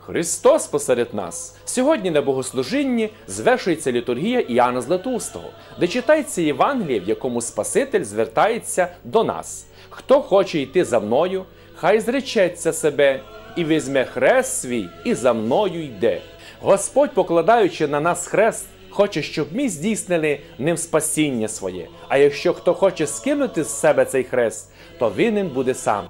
Христос посеред нас. Сьогодні на богослужінні звершується літургія Іоанна Златоустого, де читається Євангеліє, в якому Спаситель звертається до нас. Хто хоче йти за мною, хай зречеться себе і візьме хрест свій, і за мною йде. Господь, покладаючи на нас хрест, хоче, щоб ми здійснили ним спасіння своє. А якщо хто хоче скинути з себе цей хрест, то винен буде сам.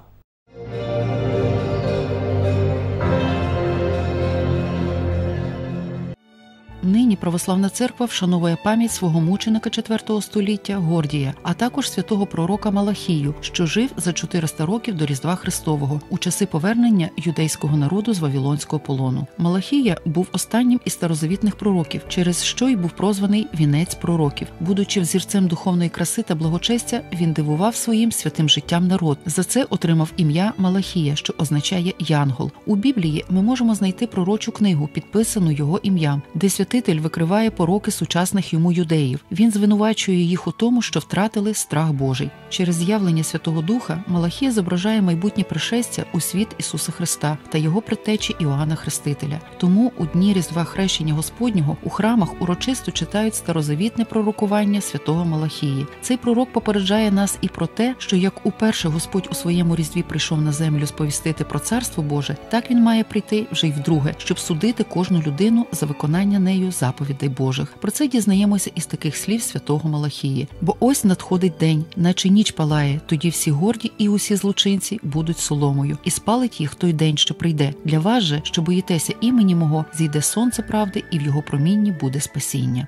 Нині православна церква вшановує пам'ять свого мученика IV століття Гордія, а також святого пророка Малахію, що жив за 400 років до Різдва Христового у часи повернення юдейського народу з Вавилонського полону. Малахія був останнім із старозавітних пророків, через що й був прозваний вінець пророків. Будучи взірцем духовної краси та благочестя, він дивував своїм святим життям народ. За це отримав ім'я Малахія, що означає Янгол. У Біблії ми можемо знайти пророчу книгу, підписану його ім'ям, де святитель викриває пороки сучасних йому юдеїв. Він звинувачує їх у тому, що втратили страх Божий. Через з'явлення Святого Духа Малахія зображає майбутнє пришестя у світ Ісуса Христа та його предтечі Іоанна Хрестителя. Тому у дні Різдва Хрещення Господнього у храмах урочисто читають старозавітне пророкування святого Малахії. Цей пророк попереджає нас і про те, що як уперше Господь у своєму різдві прийшов на землю сповістити про царство Боже, так він має прийти вже й вдруге, щоб судити кожну людину за виконання нею заповідей Божих. Про це дізнаємося із таких слів святого Малахії. Бо ось надходить день, наче ніч палає, тоді всі горді і усі злочинці будуть соломою, і спалить їх той день, що прийде. Для вас же, що боїтеся імені мого, зійде сонце правди, і в його промінні буде спасіння.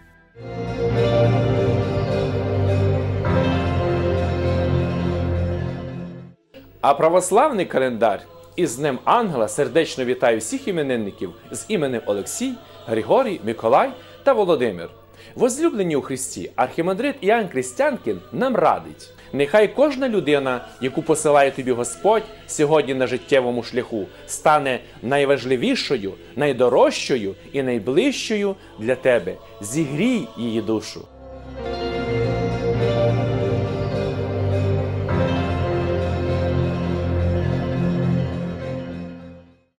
А православний календар із Днем Ангела сердечно вітає всіх іменинників з іменем Олексій, Григорій, Миколай та Володимир. Возлюблені у Христі, архімандрит Іоанн Крістянкін нам радить. Нехай кожна людина, яку посилає тобі Господь сьогодні на життєвому шляху, стане найважливішою, найдорожчою і найближчою для тебе. Зігрій її душу.